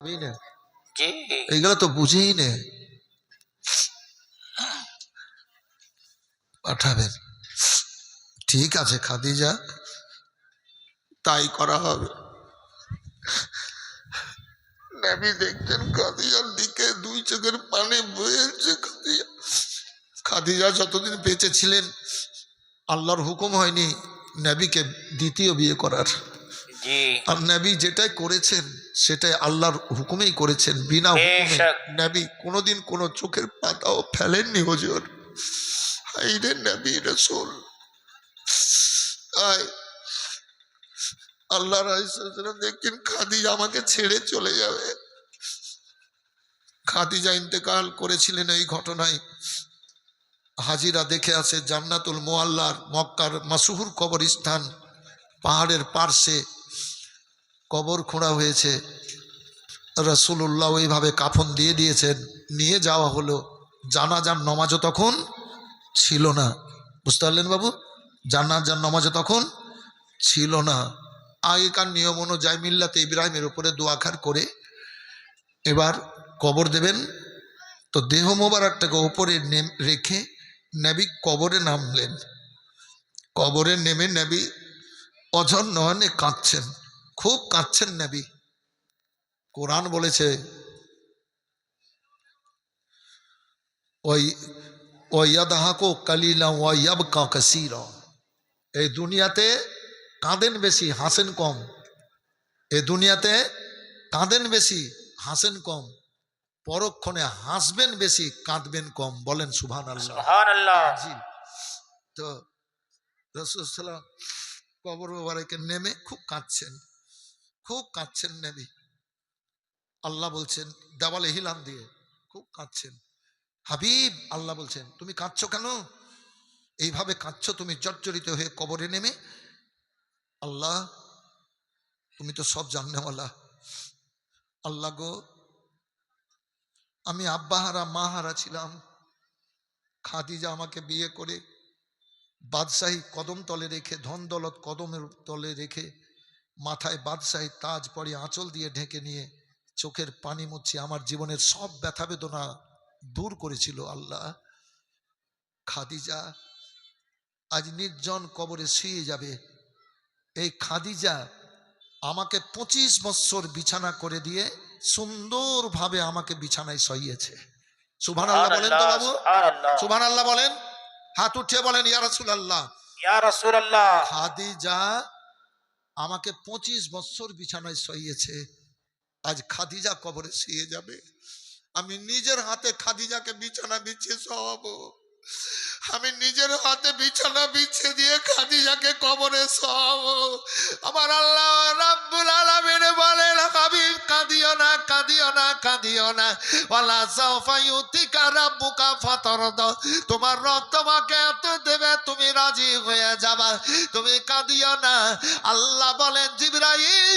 না? এইগুলো তো বুঝেই নে। পাঠাবেন ঠিক আছে খাদিজা তাই করা হবে। নবী দেখতেন খাদিজার দিকে দুই চোখের পানে বয়েছে খাদিজা। খাদিজা যতদিন বেঁচে ছিলেন আল্লাহর হুকুম হয়নি নবীকে দ্বিতীয় বিয়ে করার। আর নবী যেটাই করেছেন সেটাই আল্লাহর হুকুমেই করেছেন বিনা হুকুমে। নবী কোনোদিন কোনো চোখের পাতাও ফেলেননি হুজুর। হাইরে নবী রসুল। তাই আল্লাহ রাইসালাম দেখছেন খাদিজা আমাকে ছেড়ে চলে যাবে। খাদিজা ইন্তেকাল করেছিলেন এই ঘটনায়। হাজিরা দেখে আসে জান্নাতুল মোয়াল্লার মক্কার মাসুহুর কবরস্থান পাহাড়ের পার্শ্বে। কবর খোঁড়া হয়েছে। রসুল্লাহ ওইভাবে কাফন দিয়ে দিয়েছেন। নিয়ে যাওয়া হলো। জানাজার নমাজও তখন ছিল না। বুঝতে পারলেন বাবু? জানাজার নমাজও তখন ছিল না। আগেকার নিয়ম অনুযায়ী মিল্লাতে ইব্রাহিমের উপরে দোয়াখার করে এবার কবর দেবেন। তো দেহ মোবারকটাকে ওপরে রেখে নেবি কবরে নামলেন। কবরে নেমে নেবি অঝর নয়নে কাঁদছেন। খুব কাঁদছেন নেবি। কোরআন বলেছে ওই ওয়াদাহাকো কালিলা ওয়াব কাসির। এই দুনিয়াতে কাঁদেন বেশি হাসেন কম। এই দুনিয়াতে কাঁদেন বেশি হাসেন কম। পরক্ষণে হাসবেন বেশি কাঁদবেন কম। বলেন সুভান আল্লাহ জি। তো রসুলাম কবর মোবারকে নেমে খুব কাঁদছেন। খুব কাঁদছেন নেবি আল্লাহ বলছেন, দেওয়ালে হিলাম দিয়ে খুব কাঁদছেন। হাবিব, আল্লাহ বলছেন, তুমি কাঁদছ কেন? এইভাবে কাঁদছ, তুমি জর্জরিত হয়ে কবরে নেমে? আল্লাহ, তুমি তো সব জাননেওয়ালা আল্লাহ গো, আমি আব্বাহারা মাহারা ছিলাম। খাদিজা আমাকে বিয়ে করে বাদশাহী কদম তলে রেখে, ধন দৌলত কদমের তলে রেখে মাথায় বাদশাহী তাজ পরে আঁচল দিয়ে ঢেকে নিয়ে চোখের পানি মুচ্ছে আমার জীবনের সব ব্যথা বেদনা দূর করেছিল আল্লাহ। খাদিজা আজ নির্জন কবরে শুয়ে যাবে। এই খাদিজা আমাকে পঁচিশ বৎসর বিছানা করে দিয়ে সুন্দরভাবে আমাকে বিছানায় সইয়েছে। সুভান আল্লাহ বলেন তো বাবু। সুভান আল্লাহ বলেন। হাত উঠিয়ে বলেন ইয়া রাসূল আল্লাহ খাদিজা আমাকে পঁচিশ বৎসর বিছানায় সইয়েছে আজ খাদিজা কবরে শুয়ে যাবে। আমি নিজের হাতে খাদিজাকে বিছানা বিছিয়ে সব আমি নিজের হাতে বিছানা বিছিয়ে দিয়ে খাদিজাকে কবরে সব আমার আল্লাহ রাব্বুল ফাতারদ। তোমার এত দেবে, তুমি রাজি হয়ে যাবা। তুমি কাঁদিও না। আল্লাহ বলেন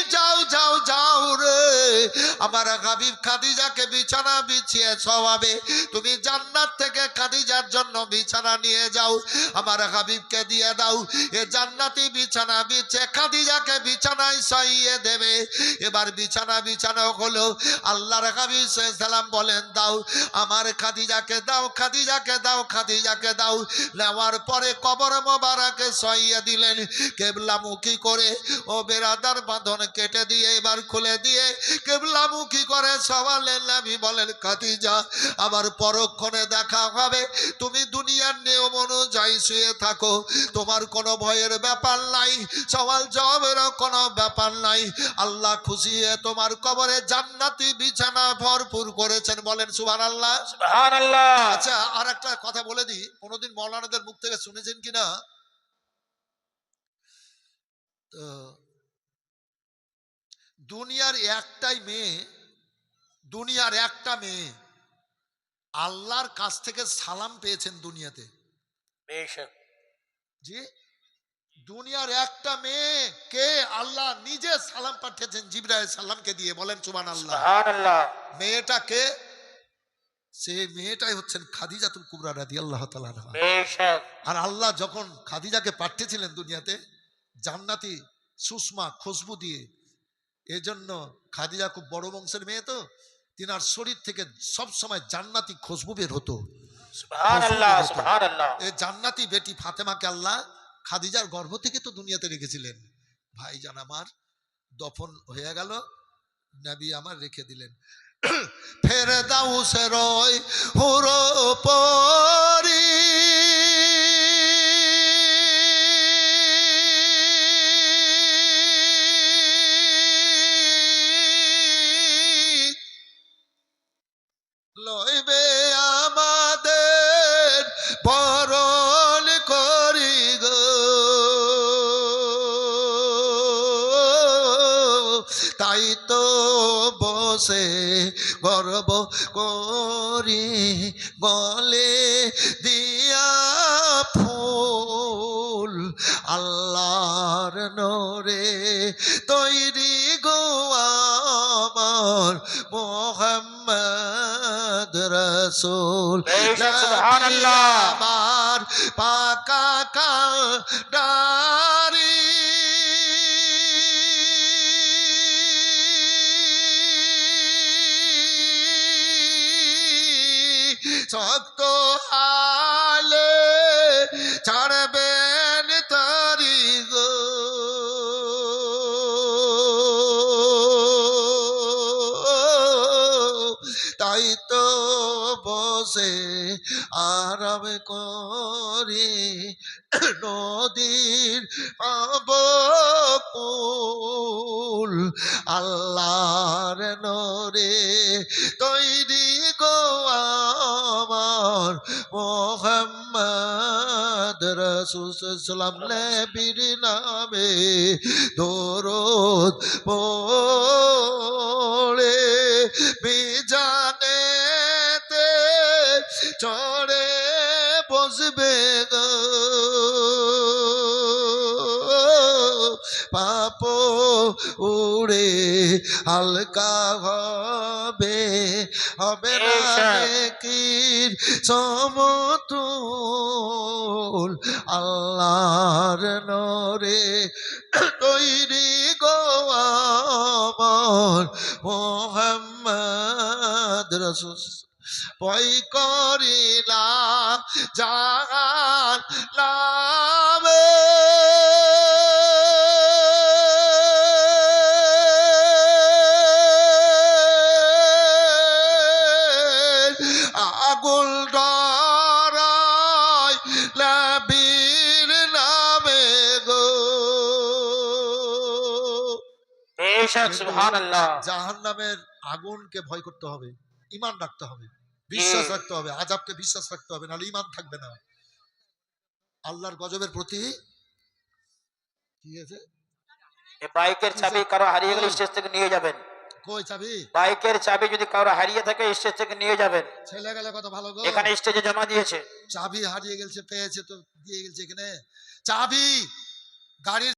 যাও যাও যাও রে। আমার হাবিব খাদিজাকে বিছানা বিছিয়ে শোয়াবে। তুমি জান্নাত থেকে খাদিজার জন্য বিছানা নিয়ে যাও। আমার হাবিবকে দিয়ে দাও। এ জান্নাতি বিছানা বিছে, খাদিজাকে বিছানায় শুইয়ে দেবে। এবার বিছানা বিছানা হলো। আল্লাহর হাবিব বলেন, দাও, আমার খাদিজাকে দাও খাদিজাকে দাও খাদিজাকে দাও। নেওয়ার পরে কবর মোবারকে সইয়ে দিলেন। কেবলামুখী করে ও বেরাদার বাঁধন কেটে দিয়ে এবার খুলে দিয়ে কেবলামুখী করে সওয়ালের নাবি বলেন, খাদিজা আবার পরক্ষণে দেখা হবে। তুমি দুনিয়ার নিয়ম অনুযায়ী শুয়ে থাকো। তোমার কোনো ভয়ের ব্যাপার নাই। সওয়াল জবাবেরও কোনো ব্যাপার নাই। আল্লাহ খুশি হয়ে তোমার কবরে জান্নাতি বিছানা ভরপুর করেছেন বলেন আল্লাহ আচ্ছা আর একটা কথা বলে দিই কোনোদিন মৌলানাদের মুখ থেকে শুনেছেন কিনা? তো দুনিয়ার একটাই মেয়ে দুনিয়ার একটা মেয়ে আল্লাহর কাছ থেকে সালাম পেয়েছেন দুনিয়াতে। জি? দুনিয়ার একটা মেয়ে কে আল্লাহ নিজে সালাম পাঠিয়েছেন জিব্রাইল সালামকে দিয়ে। বলেন সুবান আল্লাহ মেয়েটা কে? সে মেয়েটাই হচ্ছেন খাদিজাতুল কুবরা রাদি আল্লাহ আর আল্লাহ যখন খাদিজাকে পাঠিয়েছিলেন দুনিয়াতে জান্নাতি সুষমা খুশবু দিয়ে এজন্য খাদিজা খুব বড় বংশের মেয়ে তো তিনার শরীর থেকে সব সময় জান্নাতি খুশবু বের হতো। জান্নাতি বেটি ফাতেমাকে আল্লাহ খাদিজার গর্ভ থেকে তো দুনিয়াতে রেখেছিলেন। ভাইজান আমার দফন হয়ে গেল, নবী আমার রেখে দিলেন। ফের দাও সে পরি। লইবে গর্ব করি বলে দিয়া ফুল আল্লাহর নরে তৈরি গো আমার মোহাম্মদ রসুল। আমার পাকা কাল ডারি শক্ত হালে আরাম করি নদীর পাবকুল আল্লাহর নরে তৈরি গো আমার মোহাম্মদ রসুলাম নবীর নামে দরদ পড়ে। বিজানেতে চড়ে গো পাপ উড়ে হালকা হবে হবে না। নেকির সমতুল আল্লাহর নরে তৈরি গো আমার মোহাম্মদ রসুল ভয় করিলা জাহান নামে। আগুল ডরাই লাবির নামে গো। জাহান নামের আগুনকে ভয় করতে হবে। ইমান রাখতে হবে বিশ্বাস রাখতে হবে আজাবকে বিশ্বাস রাখতে হবে নাহলে ইমান থাকবে না। আল্লাহর গজবের প্রতি কি আছে বাইকের চাবি কারও হারিয়ে গেলে স্টেজ থেকে নিয়ে যাবেন। কই চাবি? বাইকের চাবি যদি কারও হারিয়ে থাকে স্টেজ থেকে নিয়ে যাবেন। ছেলে গেলে কত ভালো গো। এখানে স্টেজে জমা দিয়েছে। চাবি হারিয়ে গেছে পেয়েছে তো দিয়ে গেছে এখানে। চাবি! গাড়ির